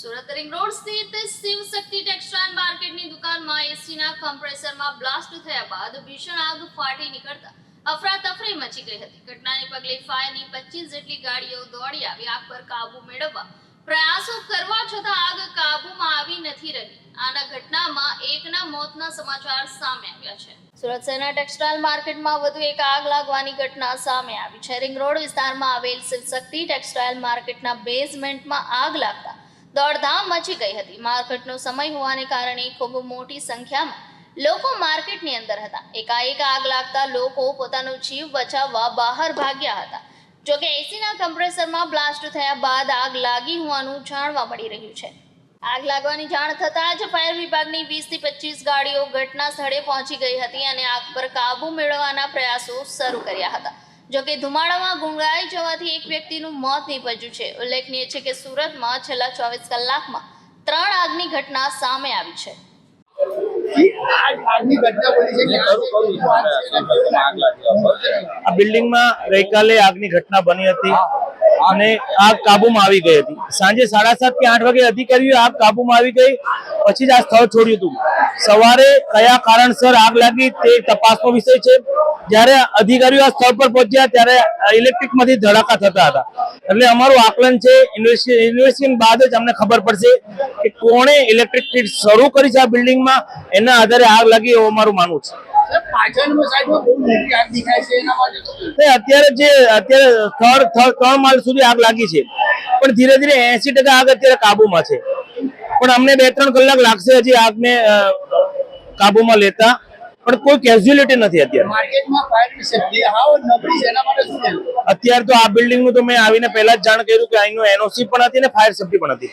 Surat ring road સ્થિત શિવ શક્તિ textile માર્કેટની દુકાનમાં એસીના કમ્પ્રેસરમાં બ્લાસ્ટ થયા બાદ ભીષણ આગ ફાટી નીકળતા અફરાતફરી મચી ગઈ હતી. ઘટનાને પગલે ફાયરની પચીસ જેટલી ગાડીઓ દોડી આવી, આગ પર કાબુ મેળવવા પ્રયાસો કરવા છતાં આગ કાબુમાં આવી નથી રહી. આના ઘટનામાં એકના મોતના સમાચાર સામે આવ્યા છે. સુરત શહેરના ટેક્સટાઇલ માર્કેટમાં વધુ એક આગ લાગવાની ઘટના સામે આવી છે. રિંગ રોડ વિસ્તારમાં આવેલ શિવશક્તિ ટેક્સટાઇલ માર્કેટના બેઝમેન્ટમાં આગ લાગતા દોડધામ મચી ગઈ હતી. માર્કેટનો સમય હોવાને કારણે ખૂબ મોટી સંખ્યામાં લોકો માર્કેટની અંદર હતા. એકાએક આગ લાગતા લોકો પોતાનો જીવ બચાવવા બહાર ભાગ્યા હતા. જોકે એસીના કમ્પ્રેસરમાં બ્લાસ્ટ થયા બાદ આગ લાગી હોવાનું જાણવા મળી રહ્યું છે. આગ લાગવાની જાણ થતાં જ ફાયર વિભાગની વીસથી પચીસ ગાડીઓ ઘટના સ્થળે પહોંચી ગઈ હતી અને આગ પર કાબુ મેળવવાના પ્રયાસો શરૂ કર્યા હતા. જોકે ધુમાડામાં ગુંગળાઈ જવાથી એક વ્યક્તિનું મોત નીપજ્યું છે. ઉલ્લેખનીય છે કે સુરતમાં છેલ્લા ચોવીસ કલાકમાં ત્રણ આગની ઘટના સામે આવી છે. બની આ બિલ્ડિંગમાં ગઈકાલે આગની ઘટના બની હતી અને આગ કાબુમાં આવી ગઈ હતી. સાંજે સાડા સાત કે આઠ વાગે અધિકારીઓ આગ કાબુમાં આવી ગઈ. પછી જ આ સ્થળ છોડ્યું હતું. સવારે કયા કારણસર આગ લાગી તે તપાસનો વિષય છે. જ્યારે અધિકારીઓ આ સ્થળ પર પહોંચ્યા ત્યારે ઇલેક્ટ્રિકમાંથી ધડાકા થતા હતા. એટલે અમારું આકલન છે ઇન્વેસ્ટિગેશન બાદ જ અમને ખબર પડશે કે કોણે ઇલેક્ટ્રિક શરૂ કરી છે આ બિલ્ડિંગમાં એના આધારે આગ લાગી એવું અમારું માનવું છે. અત્યારે જે અત્યારે થર્ડ ત્રણ માલ સુધી આગ લાગી છે. પણ ધીરે ધીરે એસી ટકા આગ અત્યારે કાબુમાં છે. પણ અમને બે ત્રણ કલાક લાગશે હજી આગને કાબુમાં લેતા. પણ કોઈ કેઝ્યુઅલિટી નથી અત્યારે? અત્યારે તો આ બિલ્ડિંગનું તો મેં આવીને પહેલા જ જાણ કર્યું કે અહીંનું એનઓસી પણ હતી ને ફાયર સેફટી પણ હતી.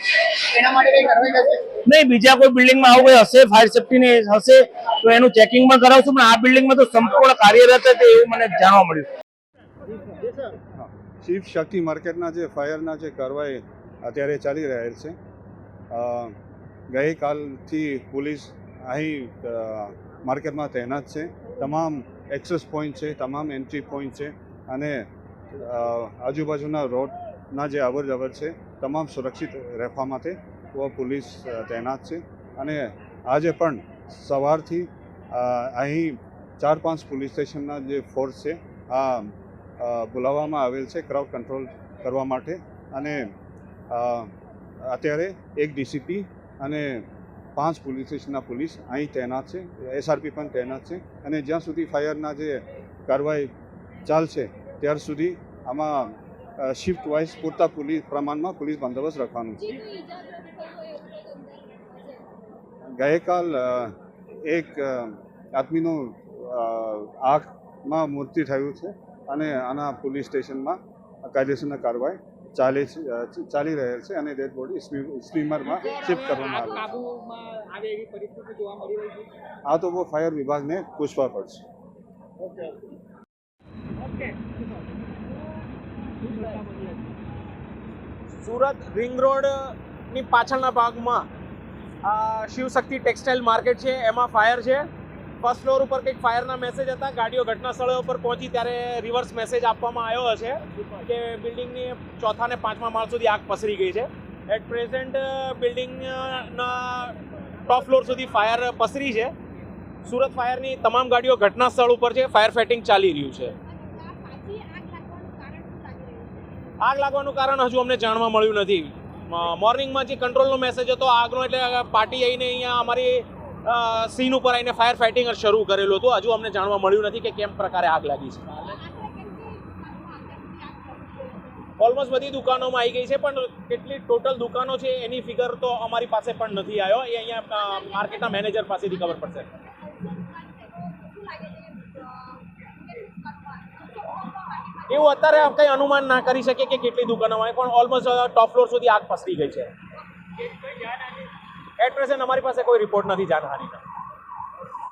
એના માટે કઈ કાર્યવાહી કરશે નહીં બીજા કોઈ બિલ્ડિંગમાં આવું કઈ હશે ફાયર સેફટી ની હશે તો એનું ચેકિંગ પણ કરાવશું પણ આ બિલ્ડિંગમાં તો સંપૂર્ણ કાર્યરત હતી એવું મને જાણવા મળ્યું. શિવ શક્તિ માર્કેટના જે ફાયરના જે કાર્યવાહી અત્યારે ચાલી રહેલ છે. ગઈકાલથી પોલીસ અહીં માર્કેટમાં તૈનાત છે. તમામ એક્સેસ પોઈન્ટ છે, તમામ એન્ટ્રી પોઈન્ટ છે અને આજુબાજુના રોડના જે અવર છે, તમામ સુરક્ષિત રહેવા માટે પોલીસ તૈનાત છે. અને આજે પણ સવારથી અહીં ચાર પાંચ પોલીસ સ્ટેશનના જે ફોર્સ છે, આ બોલાવવામાં આવેલ છે ક્રાઉડ કંટ્રોલ કરવા માટે. અને અત્યારે એક ડીસીપી અને પાંચ પોલીસ સ્ટેશનના પોલીસ અહીં તૈનાત છે એસઆરપી પણ તૈનાત છે અને જ્યાં સુધી ફાયરના જે કાર્યવાહી ચાલશે, ત્યાર સુધી આમાં શિફ્ટ વાઇઝ પૂરતા પોલીસ પ્રમાણમાં પોલીસ બંદોબસ્ત રાખવાનું છે. ગઈકાલ એક આદમીનો આંખમાં મૂર્તિ થયું છે અને આના પોલીસ સ્ટેશનમાં કાયદેસરના કાર્યવાહી ચાલે છે ચાલી રહેલ છે અને ડેડ બોડી સ્ટીમરમાં શિફ્ટ કરવામાં આવે છે. કાબુમાં આવે એવી પરિસ્થિતિ જોવા મળી રહી છે? આ તો બહુ ફાયર વિભાગને પૂછવા પડશે. ઓકે સુરત રિંગ રોડની પાછળના ભાગમાં શિવશક્તિ ટેક્સટાઇલ માર્કેટ છે એમાં ફાયર છે. ફર્સ્ટ ફ્લોર ઉપર કંઈક ફાયરના મેસેજ હતા. ગાડીઓ ઘટના સ્થળે ઉપર પહોંચી ત્યારે રિવર્સ મેસેજ આપવામાં આવ્યો હશે કે બિલ્ડિંગની ચોથા ને પાંચમા માળ સુધી આગ પસરી ગઈ છે. એટ પ્રેઝન્ટ બિલ્ડિંગના ટોપ ફ્લોર સુધી ફાયર પસરી છે. સુરત ફાયરની તમામ ગાડીઓ ઘટના સ્થળ ઉપર છે. ફાયર ફાઇટિંગ ચાલી રહ્યું છે. આગ લાગવાનું કારણ હજુ અમને જાણવા મળ્યું નથી. મોર્નિંગમાં જે કંટ્રોલનો મેસેજ હતો આગનો એટલે પાર્ટી આવીને અહીંયા અમારી સીન ઉપર આવીને ફાયર ફાઇટિંગ શરૂ કરેલું હતું. હજુ અમને જાણવા મળ્યું નથી કે કેમ પ્રકારે આગ લાગી છે. ઓલમોસ્ટ બધી દુકાનોમાં આવી ગઈ છે, પણ કેટલી ટોટલ દુકાનો છે એની ફિગર તો અમારી પાસે પણ નથી આવ્યો. એ અહીંયા માર્કેટના મેનેજર પાસેથી ખબર પડશે. એવું અત્યારે કંઈ અનુમાન ના કરી શકીએ કે કેટલી દુકાનોમાં પણ ઓલમોસ્ટ ટોપ ફ્લોર સુધી આગ પસરી ગઈ છે. એટ પ્રેઝન્ટ અમારી પાસે કોઈ રિપોર્ટ નથી જાનહાનિના.